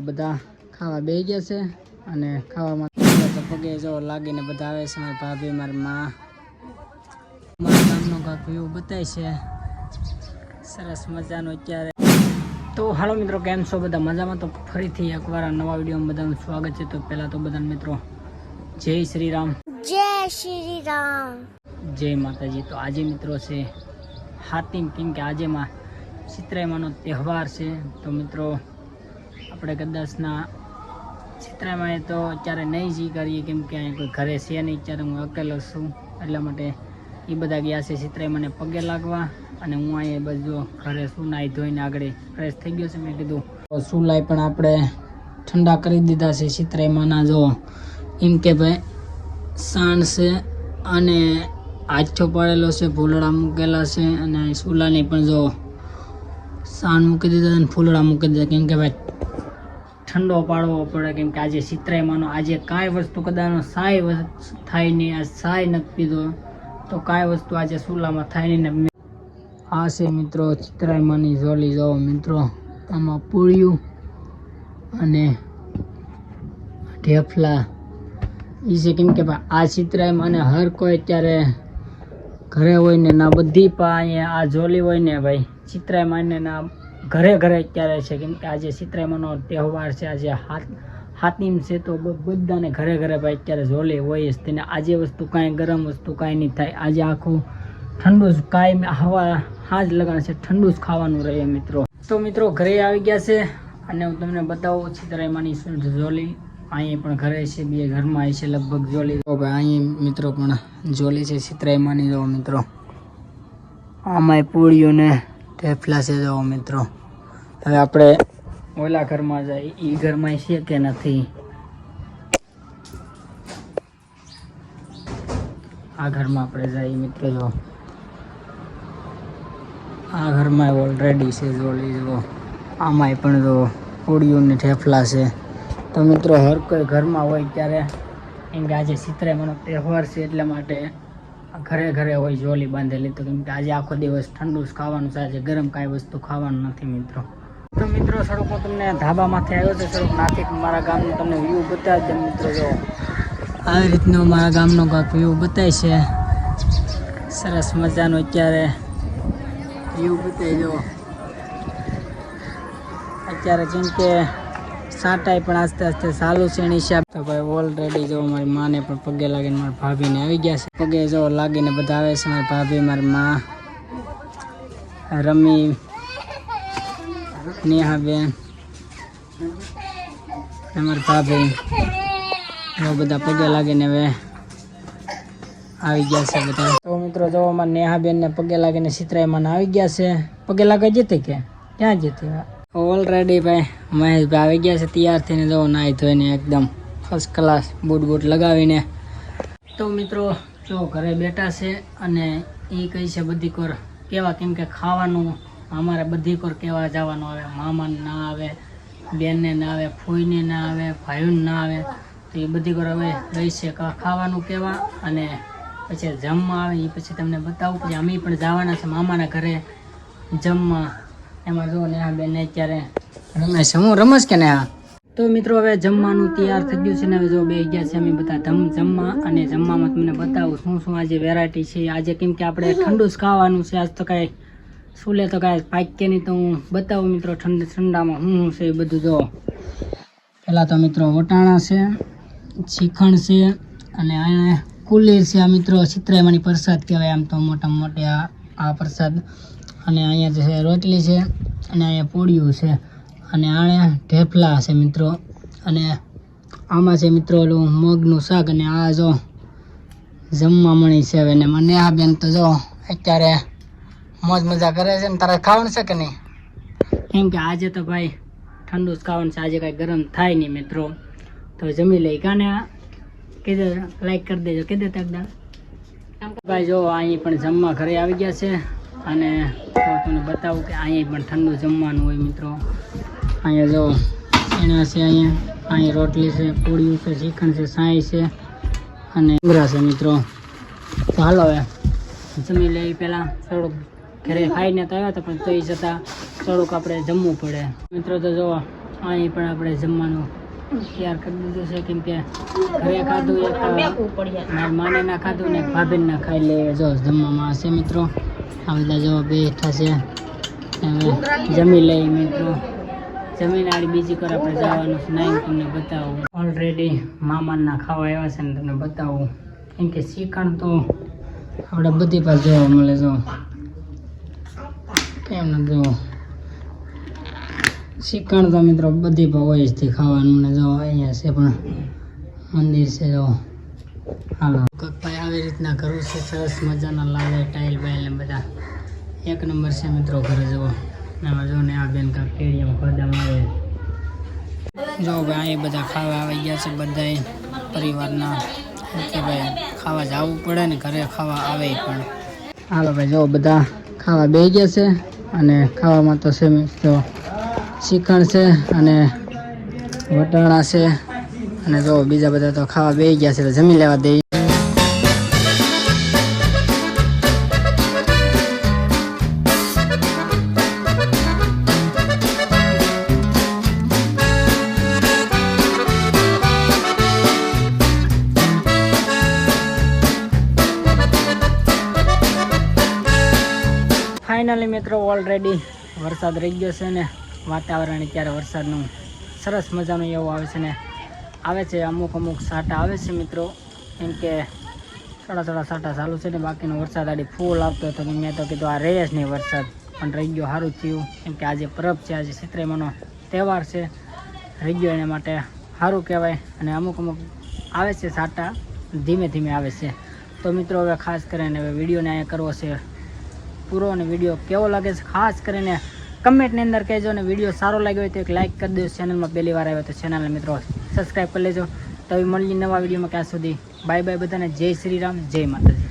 બધા ખાવા બે ગયા છે અને ખાવામાં તો પગે જો લાગીને બધા આવે છે. મારી ભાભી મારી માં મારા ગામનો કાંક એવું બતાય છે. સરસ મજાનો અત્યારે. તો હાલો મિત્રો કેમ છો? બધા મજામાં? તો ફરીથી એકવાર નવા વિડીયોમાં બધાનું સ્વાગત છે. તો પહેલાં તો બધા મિત્રો જય શ્રી રામ. જય શ્રી રામ. જય માતાજી. તો આજે મિત્રો છે હાતિમ કેમ કે આજે માં ચિત્રાઈમાનો તહેવાર છે. તો મિત્રો આપણે કદાચના ચિત્રાઈમાં તો અત્યારે નહીં જી કરીએ, કેમ કે અહીં કોઈ ઘરે છે નહીં. અત્યારે હું અકેલો છું, એટલા માટે એ બધા ગયા છે ચિત્રાઈમાને પગે લાગવા અને હું અહીંયા બધું ઘરે શું નાહી ધોઈને આગળ ફ્રેશ થઈ ગયો છે, મેં કીધું. સુલાઈ પણ આપણે ઠંડા કરી દીધા છે ચિત્રાઈમાના જો એમ કે ભાઈ સાણ છે અને આછો પડેલો છે, ફૂલડા મૂકેલા છે અને સુલાની પણ જો સાણ મૂકી દીધા અને ફૂલડા મૂકી દીધા કેમ કે ભાઈ ઠંડો પાડવો પડે કેમ કે આજે ચિત્રાઈમાંનો આજે કાંઈ વસ્તુ કદાચ સાય થાય નહીં, આ સાય નથી પીધો. તો કાંઈ વસ્તુ આજે સુલામાં થાય નહીં ને આ છે મિત્રો ચિત્રાઈમાંની ઝોલી જાઓ મિત્રો, આમાં પૂળિયું અને ઢેફલા. એ છે કેમ કે આ ચિત્રાઈમાં અને હર કોઈ અત્યારે ઘરે હોય ને ના બધી પા અહીંયા આ જોલી હોય ને ભાઈ ચિત્રાઈમાં ને ના ઘરે ઘરે અત્યારે છે કેમ કે આજે ચિત્રાઈમાંનો તહેવાર છે, આજે હાથ હાતિમ છે તો બધાને ઘરે ઘરે ભાઈ અત્યારે જોલી હોય જ. તેને આજે વસ્તુ કાંઈ ગરમ વસ્તુ કાંઈ નહીં થાય. આજે આખું ઠંડુ જ કાંઈ હવા હાજ લગાણ છે, ઠંડુ જ ખાવાનું રહે મિત્રો. તો મિત્રો ઘરે આવી ગયા છે અને હું તમને બતાવું ચિત્રાઈમાંની શું જોલી અહીંયા પણ ઘરે છે, બે ઘરમાં આવી છે, લગભગ જોલી તો ભાઈ અહીં મિત્રો પણ જોલી છે ચિત્રાઈમાંની જો મિત્રો, આમાંય પૂળીઓને ને છે, જો મિત્રો. હવે આપણે ઓલા ઘરમાં જાય. એ ઘરમાં છે કે નથી? આ ઘરમાં આપણે જઈએ મિત્રો. જો આ ઘરમાં ઓલરેડી છે, જોડી જો આમાંય પણ જો પૂળીઓ ઠેફલા છે. તો મિત્રો, હર કોઈ ઘરમાં હોય ત્યારે એમ કે આજે ચિત્રાઈમાંનો તહેવાર છે એટલા માટે ઘરે ઘરે હોય, જોલી બાંધેલી. તો કેમ કે આજે આખો દિવસ ઠંડુ જ ખાવાનું છે. આજે ગરમ કાંઈ વસ્તુ ખાવાનું નથી મિત્રો. તો મિત્રો સડક તમને ધાબામાંથી. આવ્યો છે સડક નાથી મારા ગામનું તમને વ્યૂ બતાવી દે મિત્રો, જો. આવી રીતનો મારા ગામનો વ્યૂ બતાય છે. સરસ મજાનો અત્યારે વ્યૂ બતાવી દો અત્યારે કેમ કે સાટાઈ પણ આસ્તે આસ્તે ચાલુ છે એની તો ભાઈ ઓલરેડી જો મારી માને પણ પગે લાગીને મારી ભાભીને આવી ગયા છે. પગે જો લાગીને બધા આવે છે મારી ભાભી, મારી મા, રમી નેહાબેન ને મારી ભાભી, એવા બધા પગે લાગીને હવે આવી ગયા છે બધા. તો મિત્રો, જો અમારા નેહાબેન ને પગે લાગીને સિતરાઈમાં આવી ગયા છે. પગે લાગે જતી કે? ક્યાં જતી ઓલરેડી ભાઈ મહેશભાઈ આવી ગયા છે તૈયાર થઈને. જો નાહી ધોઈને એકદમ ફર્સ્ટ ક્લાસ બૂટ બૂટ લગાવીને. તો મિત્રો, જો ઘરે બેઠા છે અને એ કહી છે બધી કોર, કેવા કેમ કે ખાવાનું અમારે બધી કોર કેવા જવાનું આવે, મામાને ના આવે, બેનને ના આવે, ફોઈને ના આવે, ભાઈઓને ના આવે, તો એ બધી કોર હવે રહી છે ખાવાનું કેવા અને પછી જમવા આવે એ પછી તમને બતાવું. પછી અમે પણ જવાના છે મામાના ઘરે જમવા. એમાં જો ને આ બેન અત્યારે રમે છે. હું રમસ કે ને આ? તો મિત્રો હવે જમવાનું તૈયાર થઈ ગયું છે ને હવે જો બે ગયા છે, અમે બધા જમ જમવા અને જમવામાં તમને બતાવું શું શું આજે વેરાયટી છે, આજે કેમ કે આપણે ઠંડુ જ ખાવાનું છે. આજ તો કાંઈ સુલે તો કાંઈ પાક્યની તો હું બતાવું મિત્રો, ઠંડ ઠંડામાં હું શું છે એ બધું જો. પહેલાં તો મિત્રો વટાણા છે શીખણ છે, અને અહીંયા કુલીર છે આ મિત્રો ચિત્રાઈમાંની પ્રસાદ કહેવાય આમ તો મોટા મોટી આ આ પ્રસાદ. અને અહીંયા જે છે રોટલી છે, અને અહીંયા પૂડિયું છે, અને આણે ઢેફલા છે મિત્રો. અને આમાં છે મિત્રો ઓલું મગનું શાક, અને આ જો જમવા મળી છે હવે. ને મને આ બેન તો જો અત્યારે મોજ મજા કરે છે ને તારે ખાવાનું છે કે નહીં? એમ કે આજે તો ભાઈ ઠંડુ જ ખાવાનું છે. આજે કાંઈ ગરમ થાય નહીં મિત્રો. તો જમી લઈ. કાને કીધે લાઈક કરી દેજો. કીધે તકદાર ભાઈ જો, અહીં પણ જમવા ઘરે આવી ગયા છે. અને તમને બતાવું કે અહીંયા પણ ઠંડુ જમવાનું હોય મિત્રો. અહીંયા જો, એના છે અહીંયા. અહીં રોટલી છે પૂળિયું છે, શ્રીખંડ છે સાંઈ છે અને ઉંગરા છે મિત્રો. તો હાલો હવે જમી લઈ પહેલાં થોડુંક. ઘરે ખાઈને તો આવ્યા હતા, પણ તો એ છતાં થોડુંક આપણે જમવું પડે. મિત્રો તો જો અહીં પણ આપણે જમવાનું તૈયાર કરી દીધું છે. કેમ કે ઘરે ખાધું એક મારી માને ના ખાધું ને ભાભીને ના ખાઈ લે. જો, જમવામાં હશે મિત્રો. આ બધા જો બેઠા છે. હવે જમી લઈ મિત્રો. જમીન આડી બીજી કર આપણે જવાનું છે. નાઈન તમને બતાવું. ઓલરેડી મામાના ખાવા આવ્યા છે ને તમને બતાવું. કેમ કે શીખણ તો આપણે બધી પાસે જોવા મળે, જો. કેમ નથી શીખણ તો મિત્રો બધી હોય જ ખાવાનું ને જો અહીંયા છે પણ મંદિર છે જો. હાલો. ભાઈ આવી રીતના કરવું છે, સરસ મજાના લાગે ટાઇલ બાઇલ ને બધા. એક નંબર છે મિત્રો ઘરે જવો એમાં જો ને આ બેન કાંક કેડિયામાં ખોદામાં આવે જો ભાઈ બધા ખાવા આવી ગયા છે બધાય પરિવારના. કે ભાઈ ખાવા જવું પડે ને ઘરે ખાવા આવે પણ. હાલો ભાઈ, જો બધા ખાવા બે ગયા છે. અને ખાવામાં તો સેમ તો શ્રીખંડ છે અને વટાણા છે. અને જો બીજા બધા તો ખાવા બેસી ગયા છે તો જમી લેવા દે. ફાઇનલી મિત્રો ઓલરેડી વરસાદ રહી ગયો છે ને. વાતાવરણ અત્યારે વરસાદનું સરસ મજાનું એવું આવે છે ને. આવે છે, અમુક અમુક સાટા આવે છે મિત્રો. કેમ કે થોડા થોડા સાટા ચાલુ છે ને, બાકીનો વરસાદ આડી ફૂલ આવતો હતો મેં તો કીધું આ રહે જ નહીં વરસાદ. પણ રહી ગયો સારું થયું. કેમ કે આજે પરબ છે, આજે સિત્રેમાનો તહેવાર છે. રહી ગયો એના માટે સારું કહેવાય. અને અમુક અમુક આવે છે સાટા, ધીમે ધીમે આવે છે. તો મિત્રો, હવે ખાસ કરીને હવે વિડીયોને અહીંયા કરવો છે પૂરો અને વીડિયો કેવો લાગે છે, ખાસ કરીને કમેન્ટની અંદર કહેજો અને વીડિયો સારો લાગ્યો હોય તો એક લાઇક કરી દેજો. ચેનલમાં પહેલી વાર આવ્યો તો ચેનલને મિત્રો સબસ્ક્રાઈબ કરી લેજો. તો મળીએ નવા વિડીયોમાં. ક્યાં સુધી બાય બાય બધાને. જય શ્રી રામ, જય માતાજી.